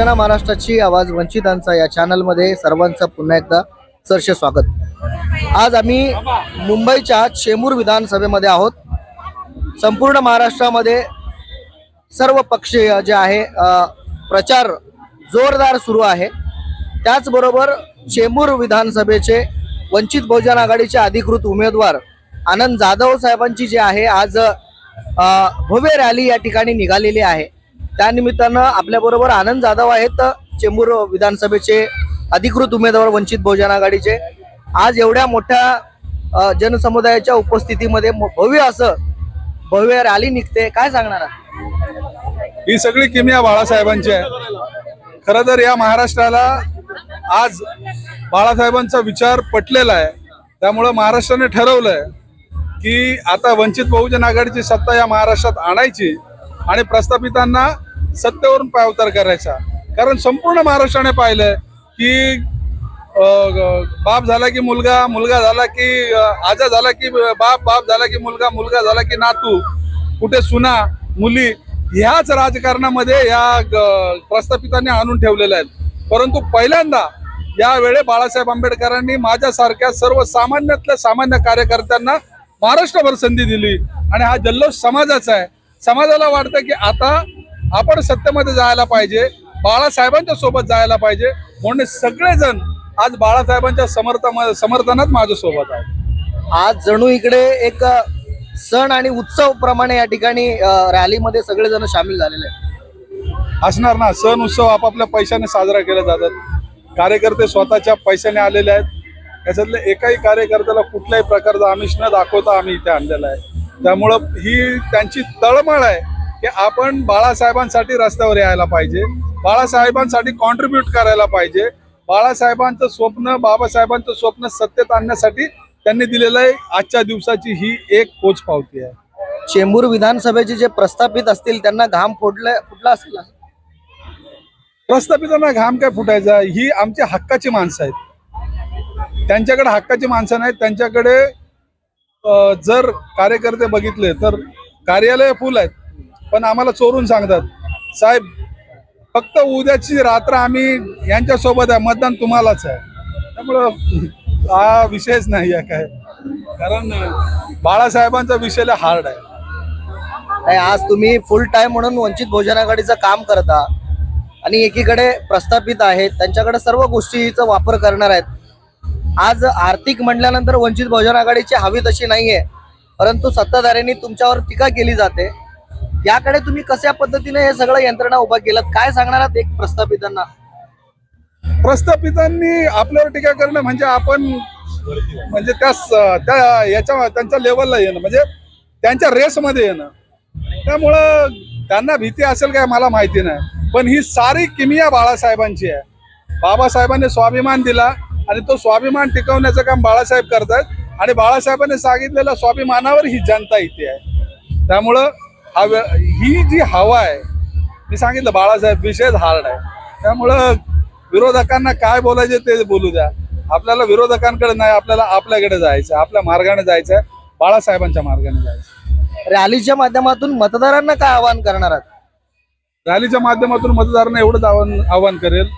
गर्जना महाराष्ट्राची आवाज वंचितांचा या चॅनलमध्ये सर्वांचं पुन्हा एकदा सरसे स्वागत. आज आम्ही मुंबईच्या चेंबूर विधानसभेमध्ये आहोत. संपूर्ण महाराष्ट्रामध्ये सर्व पक्षीय जे आहे प्रचार जोरदार सुरू आहे. त्याचबरोबर चेंबूर विधानसभेचे वंचित बहुजन आघाडीचे अधिकृत उमेदवार आनंद जाधव साहेबांची जी आहे आज भव्य रॅली या ठिकाणी निघालेली आहे. त्यानिमित्तानं आपल्याबरोबर आनंद जाधव आहेत. चेंबूर विधानसभेचे अधिकृत उमेदवार वंचित बहुजन आघाडीचे. आज एवढ्या मोठ्या जनसमुदायाच्या उपस्थितीमध्ये भव्य असं भव्य रॅली निघते. काय सांगणार ही सगळी किमिया बाळासाहेबांची आहे. खरं तर या महाराष्ट्राला आज बाळासाहेबांचा विचार पटलेला आहे. त्यामुळं महाराष्ट्राने ठरवलंय की आता वंचित बहुजन आघाडीची सत्ता या महाराष्ट्रात आणायची. आणि प्रस्थापितांना सत्तेवरून पायउतार करायचा. कारण संपूर्ण महाराष्ट्राने पाहिलंय की बाप झाला की मुलगा मुलगा झाला की आजा झाला की बाप बाप झाला की मुलगा मुलगा झाला की नातू कुठे सुना मुली ह्याच राजकारणामध्ये या प्रस्थापितांनी आणून ठेवलेल्या आहेत. परंतु पहिल्यांदा यावेळी बाळासाहेब आंबेडकरांनी माझ्यासारख्या सर्व सामान्यातल्या सामान्य कार्यकर्त्यांना महाराष्ट्रभर संधी दिली. आणि हा जल्लोष समाजाचा आहे. समाजाला वाटतं की आता आपण सत्तेमध्ये जायला पाहिजे बाळासाहेबांच्या सोबत जायला पाहिजे. म्हणून सगळेजण आज बाळासाहेबांच्या समर्थ समर्थनात माझ्या सोबत आहेत. आज जणू इकडे एक सण आणि उत्सव प्रमाणे या ठिकाणी रॅलीमध्ये सगळेजण सामील झालेले आहेत. असणार ना सण उत्सव आपापल्या पैशाने साजरा केले जातात. कार्यकर्ते स्वतःच्या पैशाने आलेले आहेत. याच्यातल्या एकाही कार्यकर्त्याला कुठल्याही प्रकारचा आमिष न दाखवता आम्ही इथे आणलेला आहे. त्यामुळं ही त्यांची तळमळ आहे की आपण बाळासाहेबांसाठी रस्त्यावर यायला पाहिजे. बाळासाहेबांसाठी कॉन्ट्रीब्यूट करायला पाहिजे. बाळासाहेबांचं स्वप्न बाबासाहेबांचं स्वप्न सत्तेत आणण्यासाठी त्यांनी दिलेलं आहे. आजच्या दिवसाची ही एक पोच पावती आहे. चेंबूर विधानसभेचे जे प्रस्थापित असतील त्यांना घाम फोडले फुटला असेल? प्रस्थापितांना घाम काय फुटायचा? ही आमच्या हक्काची माणसं आहेत. त्यांच्याकडे हक्काची माणसं नाहीत. त्यांच्याकडे जर कार्यकर्ते बघितले तर कार्यालय फुल आहेत पण आम्हाला चोरून सांगतात. साहेब फक्त उद्याची रात्र आम्ही यांच्यासोबत आहे मतदान तुम्हालाच आहे. त्यामुळं हा विषयच नाही आहे काय. कारण बाळासाहेबांचा विषय हार्ड आहे. आणि आज तुम्ही फुल टाइम म्हणून वंचित बहुजन आघाडीचं काम करता आणि एकीकडे प्रस्थापित आहेत त्यांच्याकडे सर्व गोष्टीचा वापर करणार आहेत. आज आर्थिक म्हटल्यानंतर वंचित बहुजन आघाडीची हवी तशी नाहीये परंतु सत्ताधाऱ्यांनी तुमच्यावर टीका केली जाते. याकडे तुम्ही कशा पद्धतीने हे सगळं यंत्रणा उभा केलं काय सांगणार आहात एक प्रस्थापितांना? प्रस्थापितांनी आपल्यावर टीका करणं म्हणजे आपण म्हणजे त्या त्या याच्या त्यांच्या लेवलला येणं म्हणजे त्यांच्या रेसमध्ये येणं. त्यामुळं त्यांना भीती असेल काय मला माहिती नाही. पण ही सारी किमिया बाळासाहेबांची आहे. बाबासाहेबांनी स्वाभिमान दिला. आणि तो स्वाभिमान टिकवण्याचं काम बाळासाहेब करतात आणि बाळासाहेबांनी सांगितलेल्या स्वाभिमानावर ही जनता इथे आहे. त्यामुळं हा ही जी हवा आहे मी सांगितलं बाळासाहेब विषयच हार्ड आहे. त्यामुळं विरोधकांना काय बोलायचे ते बोलू द्या. आपल्याला विरोधकांकडे नाही आपल्याला आपल्याकडे जायचं आपल्या मार्गाने जायचं आहे बाळासाहेबांच्या मार्गाने जायचं रॅलीच्या माध्यमातून मतदारांना काय आवाहन करणार आहात? रॅलीच्या माध्यमातून मतदारांना एवढंच आव्हान आव्हान करेल.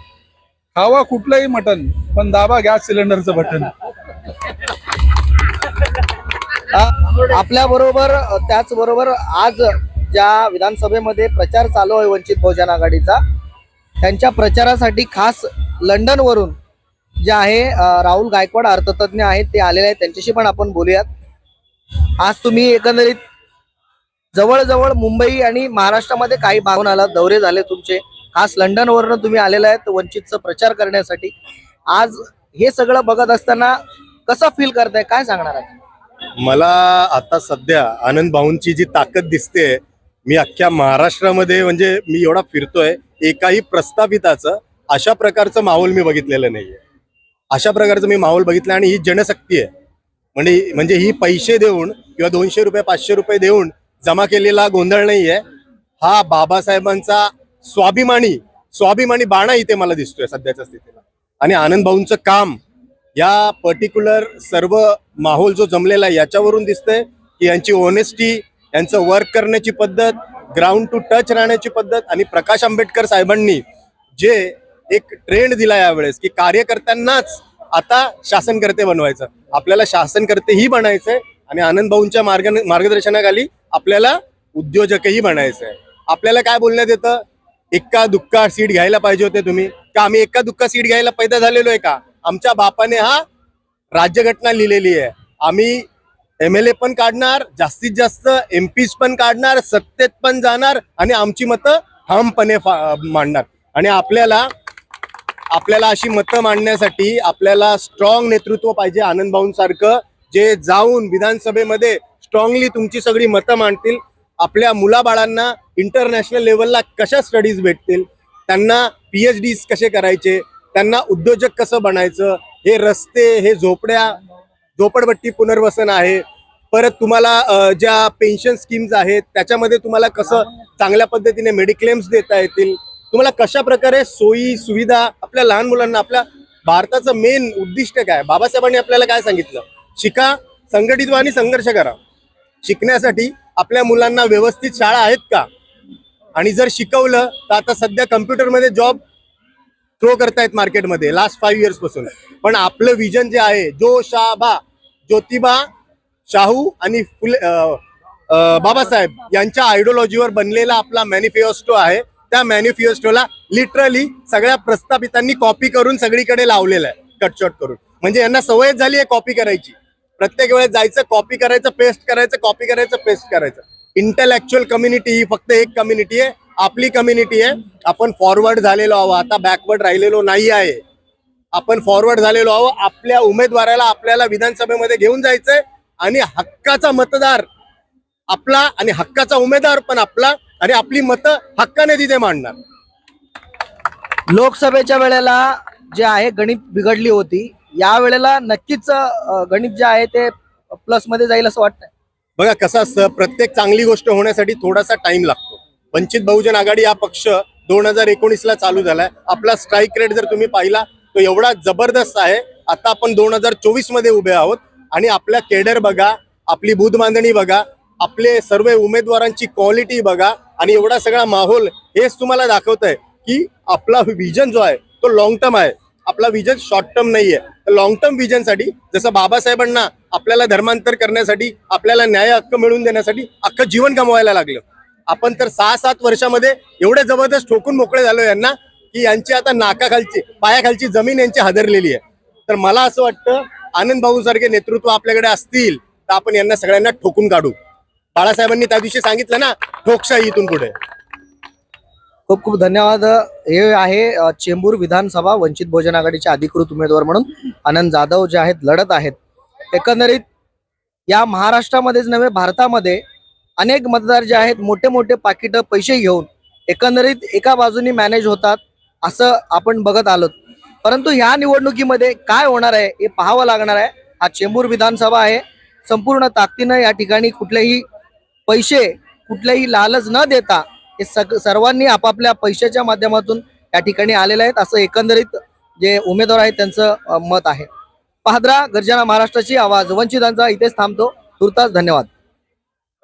खावा कुठलंही मटन पण दाबा गॅस सिलेंडरचं बटन. आपल्या बरोबर त्याचबरोबर आज ज्या विधानसभेमध्ये प्रचार चालू आहे वंचित बहुजन आघाडीचा त्यांच्या प्रचारासाठी खास लंडनवरून जे आहे राहुल गायकवाड अर्थतज्ञ आहेत ते आलेले आहेत. त्यांच्याशी पण आपण बोलूयात. आज तुम्ही एकंदरीत जवळजवळ मुंबई आणि महाराष्ट्रामध्ये काही भागून आला दौरे झाले तुमचे. खास लंडनवरनं तुम्ही आलेला आहेत वंचितचा प्रचार करण्यासाठी. आज हे सगळं बघत असताना कसं फील करताय? काय सांगणार आहे? मला आता सध्या आनंद भाऊंची जी ताकद दिसते मी अख्ख्या महाराष्ट्रामध्ये म्हणजे मी एवढा फिरतोय एकाही प्रस्थापिताचं अशा प्रकारचं माहोल मी बघितलेलं नाहीये. अशा प्रकारचं मी माहोल बघितलं आणि ही जनशक्ती आहे. म्हणजे म्हणजे ही पैसे देऊन किंवा दोनशे रुपये पाचशे रुपये देऊन जमा केलेला गोंधळ नाहीये. हा बाबासाहेबांचा स्वाभिमानी स्वाभिमानी बाणा इथे मला दिसतोय सध्याच्या स्थितीला. आणि आनंद भाऊंचं काम या पर्टिक्युलर सर्व माहोल जो जमलेला आहे याच्यावरून दिसतंय की यांची ऑनेस्टी यांचं वर्क करण्याची पद्धत ग्राउंड टू टच राहण्याची पद्धत आणि प्रकाश आंबेडकर साहेबांनी जे एक ट्रेंड दिला यावेळेस की कार्यकर्त्यांनाच आता शासनकर्ते बनवायचं. आपल्याला शासनकर्तेही बनायचंय आणि आनंद भाऊंच्या मार्ग मार्गदर्शनाखाली आपल्याला उद्योजकही बनायचंय. आपल्याला काय बोलण्यात येतं? एक्का दुक्का सीट घ्यायला पाहिजे होते तुम्ही. का आम्ही एक्का दुक्का सीट घ्यायला पैदा झालेलो आहे का? आमच्या बापाने हा राज्यघटना लिहिलेली आहे. आम्ही एम एल ए पण काढणार जास्तीत जास्त एम पीज पण काढणार सत्तेत पण जाणार आणि आमची मतं ठामपणे मांडणार. आणि आपल्याला आपल्याला अशी मतं मांडण्यासाठी आपल्याला स्ट्रॉंग नेतृत्व पाहिजे आनंद भाऊंसारखं जे जाऊन विधानसभेमध्ये स्ट्रॉंगली तुमची सगळी मतं मांडतील. आपल्या मुलाबाळांना इंटरनॅशनल लेवलला कशा स्टडीज भेटतील? त्यांना पीएच डीज कसे करायचे? त्यांना उद्योजक कसं बनायचं? हे रस्ते हे झोपड्या झोपडपट्टी पुनर्वसन आहे. परत तुम्हाला ज्या पेन्शन स्कीम्स आहेत त्याच्यामध्ये तुम्हाला कसं चांगल्या पद्धतीने मेडिक्लेम्स देता येतील? तुम्हाला कशा प्रकारे सोयी सुविधा आपल्या लहान मुलांना आपल्या भारताचं मेन उद्दिष्ट काय? बाबासाहेबांनी आपल्याला काय सांगितलं? शिका संघटित व्हा आणि संघर्ष करा. शिकण्यासाठी आपल्या मुलांना व्यवस्थित शाळा आहेत का? आणि जर शिकवलं तर आता सध्या कम्प्युटरमध्ये जॉब थ्रो करतायत मार्केटमध्ये लास्ट फाईव्ह इयर्सपासून. पण आपलं विजन जे आहे जो शाबा ज्योतिबा शाहू आणि फुले बाबासाहेब यांच्या आयडिओलॉजीवर बनलेला आपला मॅनिफेस्टो आहे. त्या मॅनिफेस्टोला लिटरली सगळ्या प्रस्थापितांनी कॉपी करून सगळीकडे लावलेलं आहे कटशॉट करून. म्हणजे यांना सवयच झाली आहे कॉपी करायची. प्रत्येक वेळेस जायचं कॉपी करायचं पेस्ट करायचं कॉपी करायचं पेस्ट करायचं. इंटलेक्च्युअल कम्युनिटी ही फक्त एक कम्युनिटी आहे आपली कम्युनिटी आहे. आपण फॉरवर्ड झालेलो आहोत आता बॅकवर्ड राहिलेलो नाही आहे. आपण फॉरवर्ड झालेलो आहोत आपल्या उमेदवाराला आपल्याला विधानसभेमध्ये घेऊन जायचंय आणि हक्काचा मतदार आपला आणि हक्काचा उमेदवार पण आपला आणि आपली मतं हक्काने तिथे मांडणार. लोकसभेच्या वेळेला जे आहे गणित बिघडली होती. या वेळेला नक्कीच गणित जे आहे ते प्लसमध्ये जाईल असं वाटतंय. बघा कसं असतं प्रत्येक चांगली गोष्ट होण्यासाठी थोडासा टाइम लागतो. वंचित बहुजन आघाडी हा पक्ष दोन हजार एकोणीस ला चालू झालाय. आपला स्ट्राईक रेट जर तुम्ही पाहिला तो एवढा जबरदस्त आहे. आता आपण दोन हजार चोवीसमध्ये उभे आहोत आणि आपल्या केडर बघा आपली बूथ बांधणी बघा आपले सर्व उमेदवारांची क्वालिटी बघा आणि एवढा सगळा माहोल हेच तुम्हाला दाखवत आहे की आपला विजन जो आहे तो लॉंग टर्म आहे. आपला विजन शॉर्ट टर्म नाहीये. तर लॉंग टर्म विजनसाठी जसं बाबासाहेबांना आपल्याला धर्मांतर करण्यासाठी आपल्याला न्याय हक्क मिळवून देण्यासाठी अख्खं जीवन गमवायला लागलं. आपण तर सहा सात वर्षामध्ये एवढे जबरदस्त ठोकून मोकळे झालो यांना की यांची आता नाकाखालची पायाखालची जमीन यांची हादरलेली आहे. तर मला असं वाटतं आनंद भाऊ सारखे नेतृत्व आपल्याकडे असतील तर आपण यांना सगळ्यांना ठोकून काढू. बाळासाहेबांनी त्या दिवशी सांगितलं ना ठोकशाही इथून पुढे. खूप खूप धन्यवाद. हे आहे चेंबूर विधानसभा वंचित बहुजन आघाडीचे अधिकृत उमेदवार म्हणून आनंद जाधव जे आहेत लढत आहेत. एकंदरीत या महाराष्ट्रामध्येच नव्हे भारतामध्ये अनेक मतदार जे आहेत मोठे मोठे पाकिटं पैसे घेऊन एकंदरीत एका बाजूनी मॅनेज होतात असं आपण बघत आलो परंतु ह्या निवडणुकीमध्ये काय होणार आहे हे पाहावं लागणार आहे. हा चेंबूर विधानसभा आहे. संपूर्ण ताकदीनं या ठिकाणी कुठलेही पैसे कुठलेही लालच न देता हे सग सर्वांनी आपापल्या पैशाच्या माध्यमातून या ठिकाणी आलेले आहेत. असं एकंदरीत जे उमेदवार आहेत त्यांचं मत आहे. पाहद्रा गर्जना महाराष्ट्राची आवाज. वंचितांचा इथेच थांबतो. तुर्तास धन्यवाद.